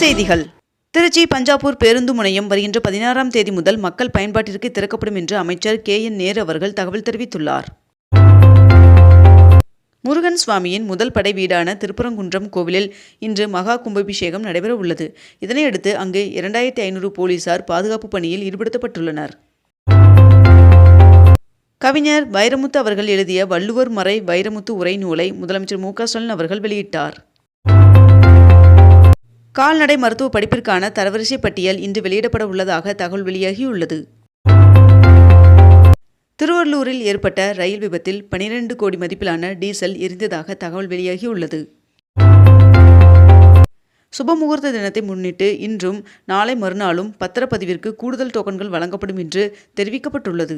செய்திகள். திருச்சி பஞ்சாப்பூர் பேருந்து முனையம் வருகின்ற பதினாறாம் தேதி முதல் மக்கள் பயன்பாட்டிற்கு திறக்கப்படும் என்று அமைச்சர் கே என் நேரு அவர்கள் தகவல் தெரிவித்துள்ளார். முருகன் சுவாமியின் முதல் படை வீடான திருப்பரங்குன்றம் கோவிலில் இன்று மகா கும்பாபிஷேகம் நடைபெற உள்ளது. இதனையடுத்து அங்கு இரண்டாயிரத்தி ஐநூறு போலீசார் பாதுகாப்பு பணியில் ஈடுபடுத்தப்பட்டுள்ளனர். கவிஞர் வைரமுத்து அவர்கள் எழுதிய வள்ளுவர் மறை வைரமுத்து உரை நூலை முதலமைச்சர் மு க ஸ்டாலின் அவர்கள் வெளியிட்டார். கால்நடை மருத்துவ படிப்பிற்கான தரவரிசை பட்டியல் இன்று வெளியிடப்பட உள்ளதாக தகவல் வெளியாகியுள்ளது. திருவள்ளூரில் ஏற்பட்ட ரயில் விபத்தில் 12 கோடி மதிப்பிலான டீசல் எரிந்ததாக தகவல் வெளியாகியுள்ளது. சுபமுகூர்த்த தினத்தை முன்னிட்டு இன்றும் நாளை மறுநாளும் பத்திரப்பதிவிற்கு கூடுதல் டோக்கன்கள் வழங்கப்படும் என்று தெரிவிக்கப்பட்டுள்ளது.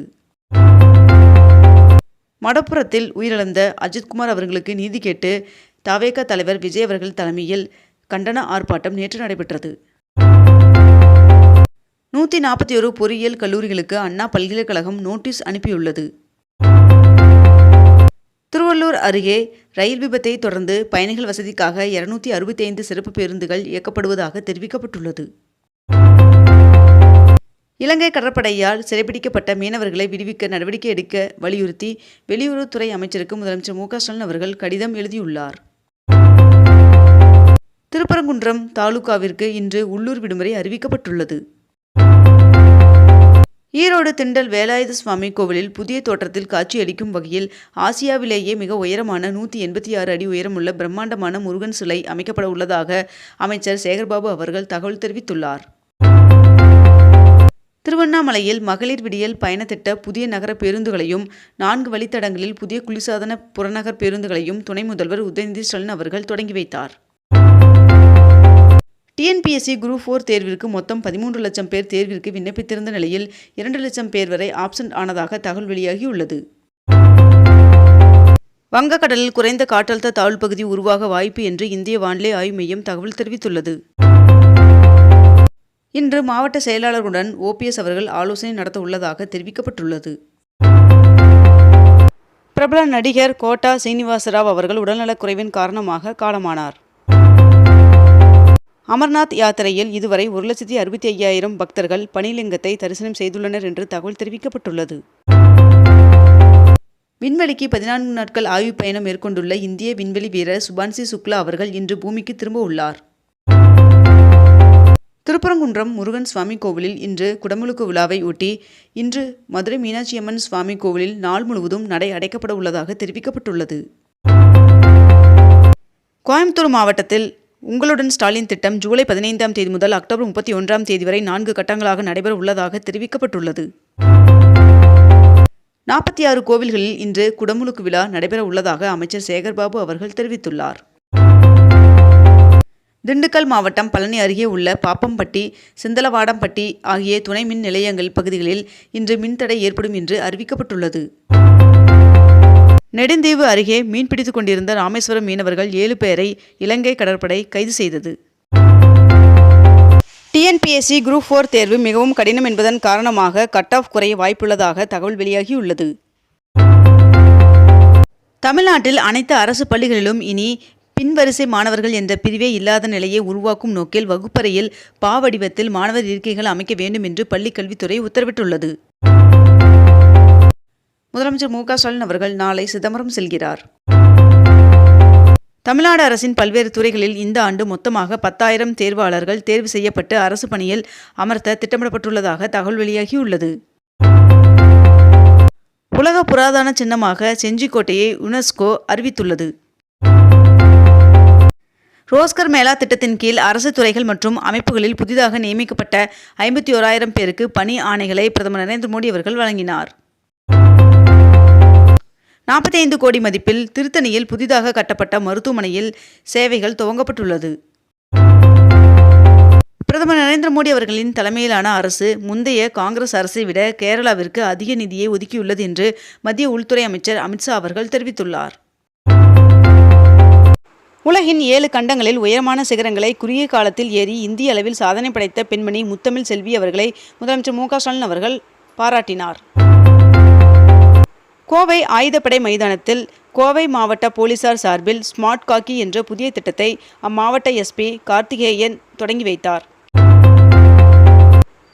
மடப்புறத்தில் உயிரிழந்த அஜித்குமார் அவர்களுக்கு நீதி கேட்டு தவேக தலைவர் விஜய் அவர்கள் தலைமையில் கண்டன ஆர்ப்பாட்டம் நேற்று நடைபெற்றது. நூற்றி நாற்பத்தி ஒரு பொறியியல் கல்லூரிகளுக்கு அண்ணா பல்கலைக்கழகம் நோட்டீஸ் அனுப்பியுள்ளது. திருவள்ளூர் அருகே ரயில் விபத்தை தொடர்ந்து பயணிகள் வசதிக்காக இருநூத்தி அறுபத்தி ஐந்து சிறப்பு பேருந்துகள் இயக்கப்படுவதாக தெரிவிக்கப்பட்டுள்ளது. இலங்கை கடற்படையால் சிறைபிடிக்கப்பட்ட மீனவர்களை விடுவிக்க நடவடிக்கை எடுக்க வலியுறுத்தி வெளியுறவுத்துறை அமைச்சருக்கு முதலமைச்சர் மு க ஸ்டாலின் அவர்கள் கடிதம் எழுதியுள்ளார். திருப்பரங்குன்றம் தாலுகாவிற்கு இன்று உள்ளூர் விடுமுறை அறிவிக்கப்பட்டுள்ளது. ஈரோடு திண்டல் வேலாயுத சுவாமி கோவிலில் புதிய தோற்றத்தில் காட்சியளிக்கும் வகையில் ஆசியாவிலேயே மிக உயரமான நூற்றி எண்பத்தி ஆறு அடி உயரமுள்ள பிரம்மாண்டமான முருகன் சிலை அமைக்கப்பட உள்ளதாக அமைச்சர் சேகர்பாபு அவர்கள் தகவல் தெரிவித்துள்ளார். திருவண்ணாமலையில் மகளிர் விடியல் பயணத்திட்ட புதிய நகர பேருந்துகளையும் நான்கு வழித்தடங்களில் புதிய குளிர்சாதன புறநகர் பேருந்துகளையும் துணை முதல்வர் உதயநிதி ஸ்டாலின் அவர்கள் தொடங்கி வைத்தார். டிஎன்பிஎஸ்சி குரூப் ஃபோர் தேர்விற்கு மொத்தம் பதிமூன்று லட்சம் பேர் தேர்விற்கு விண்ணப்பித்திருந்த நிலையில் இரண்டு லட்சம் பேர் வரை ஆப்சண்ட் ஆனதாக தகவல் வெளியாகியுள்ளது. வங்கக்கடலில் குறைந்த காற்றழுத்த தாழ்வு பகுதி உருவாக வாய்ப்பு என்று இந்திய வானிலை ஆய்வு மையம் தகவல் தெரிவித்துள்ளது. இன்று மாவட்ட செயலாளர்களுடன் ஓபிஎஸ் அவர்கள் ஆலோசனை நடத்த உள்ளதாக தெரிவிக்கப்பட்டுள்ளது. பிரபல நடிகர் கோட்டா சீனிவாசராவ் அவர்கள் உடல்நலக்குறைவின் காரணமாக காலமானார். அமர்நாத் யாத்திரையில் இதுவரை ஒரு லட்சத்தி அறுபத்தி ஐயாயிரம் பக்தர்கள் பனிலிங்கத்தை தரிசனம் செய்துள்ளனர் என்று தகவல் தெரிவிக்கப்பட்டுள்ளது. விண்வெளிக்கு பதினான்கு நாட்கள் ஆய்வு பயணம் மேற்கொண்டுள்ள இந்திய விண்வெளி வீரர் சுபான்சி சுக்லா அவர்கள் இன்று பூமிக்கு திரும்ப உள்ளார். திருப்பரங்குன்றம் முருகன் சுவாமி கோவிலில் இன்று குடமுழுக்கு விழாவை ஒட்டி இன்று மதுரை மீனாட்சியம்மன் சுவாமி கோவிலில் நாள் முழுவதும் நடை அடைக்கப்பட உள்ளதாக தெரிவிக்கப்பட்டுள்ளது. கோயம்புத்தூர் மாவட்டத்தில் உங்களுடன் ஸ்டாலின் திட்டம் ஜூலை பதினைந்தாம் தேதி முதல் அக்டோபர் முப்பத்தி ஒன்றாம் தேதி வரை நான்கு கட்டங்களாக நடைபெற உள்ளதாக தெரிவிக்கப்பட்டுள்ளது. நாற்பத்தி ஆறு கோவில்களில் இன்று குடமுழுக்கு விழா நடைபெற உள்ளதாக அமைச்சர் சேகர்பாபு அவர்கள் தெரிவித்துள்ளார். திண்டுக்கல் மாவட்டம் பழனி அருகே உள்ள பாப்பம்பட்டி சிந்தலவாடம்பட்டி ஆகிய துணை மின் நிலையங்கள் பகுதிகளில் இன்று மின்தடை ஏற்படும் என்று அறிவிக்கப்பட்டுள்ளது. நெடுந்தீவு அருகே மீன்பிடித்துக் கொண்டிருந்த ராமேஸ்வரம் மீனவர்கள் ஏழு பேரை இலங்கை கடற்படை கைது செய்தது. டிஎன்பிஎஸ்சி குரூப் ஃபோர் தேர்வு மிகவும் கடினம் என்பதன் காரணமாக கட் ஆஃப் குறைய வாய்ப்புள்ளதாக தகவல் வெளியாகியுள்ளது. தமிழ்நாட்டில் அனைத்து அரசு பள்ளிகளிலும் இனி பின்வரிசை மாணவர்கள் என்ற பிரிவே இல்லாத நிலையை உருவாக்கும் நோக்கில் வகுப்பறையில் பாவடிவத்தில் மாணவர் இருக்கைகள் அமைக்க வேண்டும் என்று பள்ளிக் கல்வித்துறை உத்தரவிட்டுள்ளது. முதலமைச்சர் மு க ஸ்டாலின் அவர்கள் நாளை சிதம்பரம் செல்கிறார். தமிழ்நாடு அரசின் பல்வேறு துறைகளில் இந்த ஆண்டு மொத்தமாக பத்தாயிரம் தேர்வாளர்கள் தேர்வு செய்யப்பட்டு அரசு பணியில் அமர்த்த திட்டமிடப்பட்டுள்ளதாக தகவல் வெளியாகியுள்ளது. உலக புராதன சின்னமாக செஞ்சிக்கோட்டையை யுனெஸ்கோ அறிவித்துள்ளது. ரோஸ்கர் மேளா திட்டத்தின் கீழ் அரசு துறைகள் மற்றும் அமைப்புகளில் புதிதாக நியமிக்கப்பட்ட ஐம்பத்தி ஓராயிரம் பேருக்கு பணி ஆணைகளை பிரதமர் நரேந்திர மோடி அவர்கள் வழங்கினார். நாற்பத்தைந்து கோடி மதிப்பில் திருத்தணியில் புதிதாக கட்டப்பட்ட மருத்துவமனையில் சேவைகள் துவங்கப்பட்டுள்ளது. பிரதமர் நரேந்திர மோடி அவர்களின் தலைமையிலான அரசு முந்தைய காங்கிரஸ் அரசை விட கேரளாவிற்கு அதிக நிதியை ஒதுக்கியுள்ளது என்று மத்திய உள்துறை அமைச்சர் அமித்ஷா அவர்கள் தெரிவித்துள்ளார். உலகின் ஏழு கண்டங்களில் உயரமான சிகரங்களை குறுகிய காலத்தில் ஏறி இந்திய அளவில் சாதனை படைத்த பெண்மணி முத்தமிழ் செல்வி அவர்களை முதலமைச்சர் மு க ஸ்டாலின் அவர்கள் பாராட்டினார். கோவை ஆயுதப்படை மைதானத்தில் கோவை மாவட்ட போலீசார் சார்பில் ஸ்மார்ட் காக்கி என்ற புதிய திட்டத்தை அம்மாவட்ட எஸ்பி கார்த்திகேயன் தொடங்கி வைத்தார்.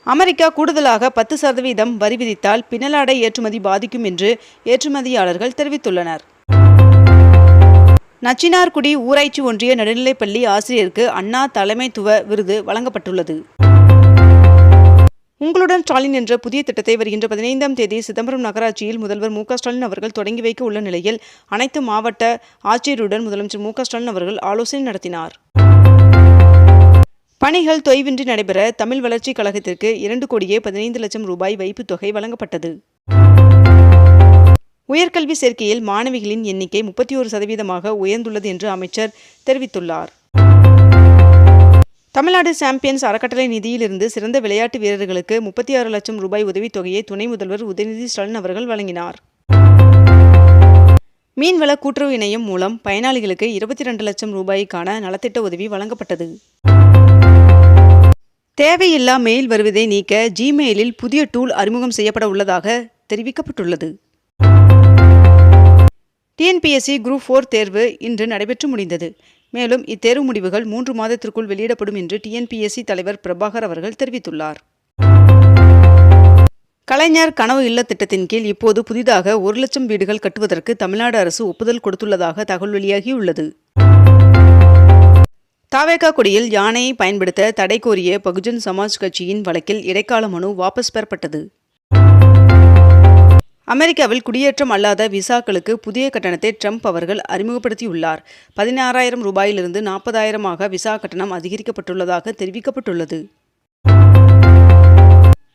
அமெரிக்கா கூடுதலாக பத்து சதவீதம் வரி விதித்தால் பின்னலாடை ஏற்றுமதி பாதிக்கும் என்று ஏற்றுமதியாளர்கள் தெரிவித்துள்ளனர். நச்சினார்குடி ஊராட்சி ஒன்றிய நடுநிலைப்பள்ளி ஆசிரியருக்கு அண்ணா தலைமைத்துவ விருது வழங்கப்பட்டுள்ளது. உங்களுடன் ஸ்டாலின் என்ற புதிய திட்டத்தை வருகின்ற பதினைந்தாம் தேதி சிதம்பரம் நகராட்சியில் முதல்வர் மு ஸ்டாலின் அவர்கள் தொடங்கி வைக்க உள்ள நிலையில் அனைத்து மாவட்ட ஆட்சியருடன் முதலமைச்சர் மு ஸ்டாலின் அவர்கள் ஆலோசனை நடத்தினார். பணிகள் தொய்வின்றி நடைபெற தமிழ் வளர்ச்சிக் கழகத்திற்கு இரண்டு கோடியே பதினைந்து லட்சம் ரூபாய் வைப்புத் தொகை வழங்கப்பட்டது. உயர்கல்வி சேர்க்கையில் மாணவிகளின் எண்ணிக்கை முப்பத்தி ஒரு சதவீதமாக உயர்ந்துள்ளது என்று அமைச்சர் தெரிவித்துள்ளார். தமிழ்நாடு சாம்பியன்ஸ் அறக்கட்டளை நிதியிலிருந்து சிறந்த விளையாட்டு வீரர்களுக்கு முப்பத்தி ஆறு லட்சம் ரூபாய் உதவித்தொகையை துணை முதல்வர் உதயநிதி ஸ்டாலின் அவர்கள் வழங்கினார். மீன்வள கூட்டுறவு இணையம் மூலம் பயனாளிகளுக்கு இருபத்தி ரெண்டு லட்சம் ரூபாய்க்கான நலத்திட்ட உதவி வழங்கப்பட்டது. தேவையில்லா மெயில் வருவதை நீக்க ஜிமெயிலில் புதிய டூல் அறிமுகம் செய்யப்பட உள்ளதாக தெரிவிக்கப்பட்டுள்ளது. டிஎன்பிஎஸ்சி குரூப் ஃபோர் தேர்வு இன்று நடைபெற்று முடிந்தது. மேலும் இத்தேர்வு முடிவுகள் மூன்று மாதத்திற்குள் வெளியிடப்படும் என்று டிஎன்பிஎஸ்சி தலைவர் பிரபாகர் அவர்கள் தெரிவித்துள்ளார். கலைஞர் கனவு இல்ல திட்டத்தின் கீழ் இப்போது புதிதாக ஒரு லட்சம் வீடுகள் கட்டுவதற்கு தமிழ்நாடு அரசு ஒப்புதல் கொடுத்துள்ளதாக தகவல் வெளியாகியுள்ளது. தாவேகா கொடியில் யானையை பயன்படுத்த தடை கோரிய பகுஜன் சமாஜ் கட்சியின் வழக்கில் இடைக்கால மனு வாபஸ் பெறப்பட்டது. அமெரிக்காவில் குடியேற்றம் அல்லாத விசாக்களுக்கு புதிய கட்டணத்தை ட்ரம்ப் அவர்கள் அறிமுகப்படுத்தியுள்ளார். பதினாறாயிரம் ரூபாயிலிருந்து நாற்பதாயிரமாக விசா கட்டணம் அதிகரிக்கப்பட்டுள்ளதாக தெரிவிக்கப்பட்டுள்ளது.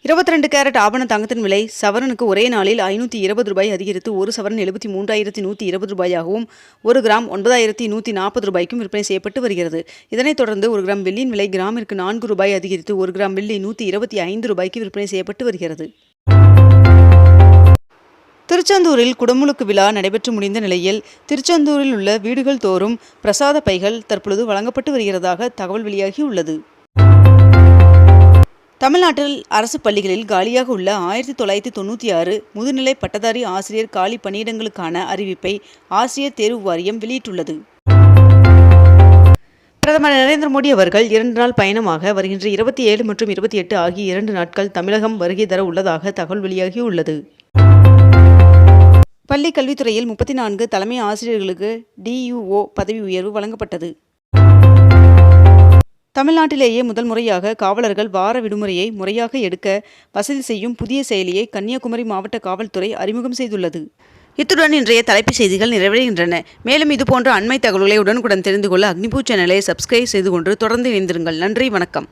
இருபத்தி ரெண்டு கேரட் ஆபண தங்கத்தின் விலை சவரனுக்கு ஒரே நாளில் ஐநூற்றி இருபது ரூபாய் அதிகரித்து ஒரு சவரன் எழுபத்தி மூன்றாயிரத்தி நூற்றி இருபது ரூபாயாகவும் ஒரு கிராம் ஒன்பதாயிரத்தி நூற்றி நாற்பது ரூபாய்க்கும் விற்பனை செய்யப்பட்டு வருகிறது. இதனைத் தொடர்ந்து ஒரு கிராம் வெள்ளியின் விலை கிராமிற்கு நான்கு ரூபாய் அதிகரித்து ஒரு கிராம் வெள்ளி நூற்றி இருபத்தி ஐந்து ரூபாய்க்கு விற்பனை செய்யப்பட்டு வருகிறது. திருச்செந்தூரில் குடமுழுக்கு விழா நடைபெற்று முடிந்த நிலையில் திருச்செந்தூரில் உள்ள வீடுகள் தோறும் பிரசாத பைகள் தற்பொழுது வழங்கப்பட்டு வருகிறதாக தகவல் வெளியாகியுள்ளது. தமிழ்நாட்டில் அரசு பள்ளிகளில் காலியாக உள்ள ஆயிரத்தி தொள்ளாயிரத்தி தொண்ணூற்றி ஆறு முதுநிலை பட்டதாரி ஆசிரியர் காலி பணியிடங்களுக்கான அறிவிப்பை ஆசிரியர் தேர்வு வாரியம் வெளியிட்டுள்ளது. பிரதமர் நரேந்திர மோடி அவர்கள் இரண்டு நாள் பயணமாக வருகின்ற இருபத்தி ஏழு மற்றும் இருபத்தி எட்டு ஆகிய இரண்டு நாட்கள் தமிழகம் வருகை தர உள்ளதாக தகவல் வெளியாகியுள்ளது. பள்ளி கல்வித்துறையில் முப்பத்தி நான்கு தலைமை ஆசிரியர்களுக்கு டியூஓ பதவி உயர்வு வழங்கப்பட்டது. தமிழ்நாட்டிலேயே முதல் முறையாக காவலர்கள் வார விடுமுறையை முறையாக எடுக்க வசதி செய்யும் புதிய செயலியை கன்னியாகுமரி மாவட்ட காவல்துறை அறிமுகம் செய்துள்ளது. இத்துடன் இன்றைய தலைப்புச் செய்திகள் நிறைவடைகின்றன. மேலும் இதுபோன்ற அண்மை தகவல்களை உடனுக்குடன் தெரிந்து கொள்ள அக்னிபூ சேனலை சப்ஸ்கிரைப் செய்து கொண்டு தொடர்ந்து இணைந்திருங்கள். நன்றி வணக்கம்.